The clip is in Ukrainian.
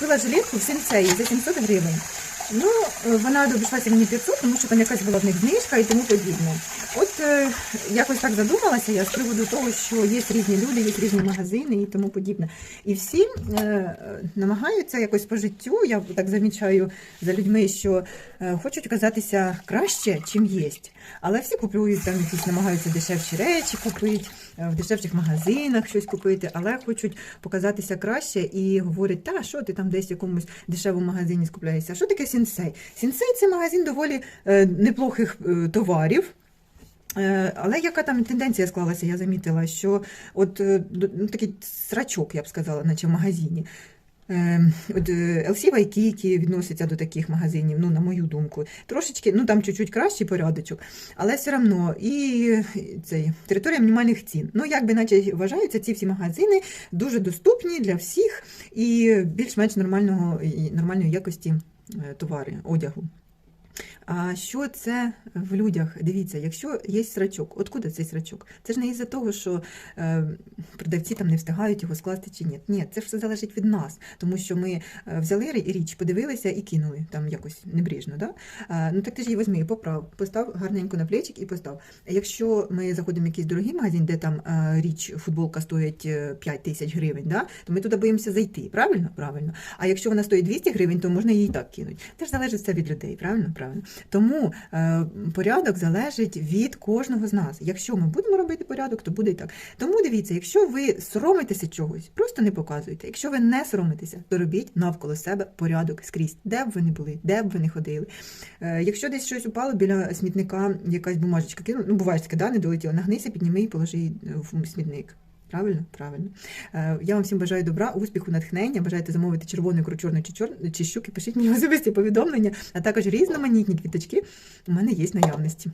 купила жилетку в сенсеї за 700 гривень. Ну, вона обійшлася мені 500, тому що там якась була в них знижка і тому подібне. От е, якось так задумалася я з приводу того, що є різні люди, є різні магазини і тому подібне. І всі е, намагаються якось по життю, я так замічаю за людьми, що е, хочуть казатися краще, чим є. Але всі купують там якісь намагаються дешевші речі купити, е, в дешевших магазинах щось купити, але хочуть показатися краще і говорять, та що ти там десь в якомусь дешевому магазині скупляєшся. Що таке сінсей? Сінсей це магазин доволі е, неплохих е, товарів. Е, Але яка там тенденція склалася, я замітила, що от ну, такий срачок, я б сказала, наче в магазині. От LC Waikiki відноситься до таких магазинів, ну, на мою думку. Трошечки, ну там чуть-чуть кращий порядочок, але все одно і цей, територія мінімальних цін. Ну, як би наче вважаються ці всі магазини дуже доступні для всіх і більш-менш нормального, нормальної якості товари, одягу. А що це в людях? Дивіться, якщо є срачок, откуда цей срачок? Це ж не із-за того, що е, продавці там не встигають його скласти чи ні. Ні, це все залежить від нас, тому що ми е, взяли річ, подивилися і кинули там якось небріжно. Да? Ну так ти ж її візьми поправ, постав гарненько на плечик і постав. Якщо ми заходимо в якийсь дорогий магазин, де там е, річ, футболка стоїть е, 5 тисяч гривень, да? то ми туди боїмося зайти. Правильно? Правильно. А якщо вона стоїть 200 гривень, то можна її і так кинути. Це ж залежить все від людей, правильно? Правильно. Тому е, порядок залежить від кожного з нас. Якщо ми будемо робити порядок, то буде і так. Тому дивіться, якщо ви соромитеся чогось, просто не показуйте. Якщо ви не соромитеся, то робіть навколо себе порядок скрізь, де б ви не були, де б ви не ходили. Е, якщо десь щось упало біля смітника, якась бумажечка кинула, ну буває таке, да, не долетіла, нагнися, підніми і положи її в смітник. Правильно, правильно. Е, Я вам всім бажаю добра, успіху, натхнення. Бажаєте замовити червоний ікру, чорну чи, чорний чи щуки, пишіть мені особисті повідомлення, а також різноманітні квіточки у мене є наявності.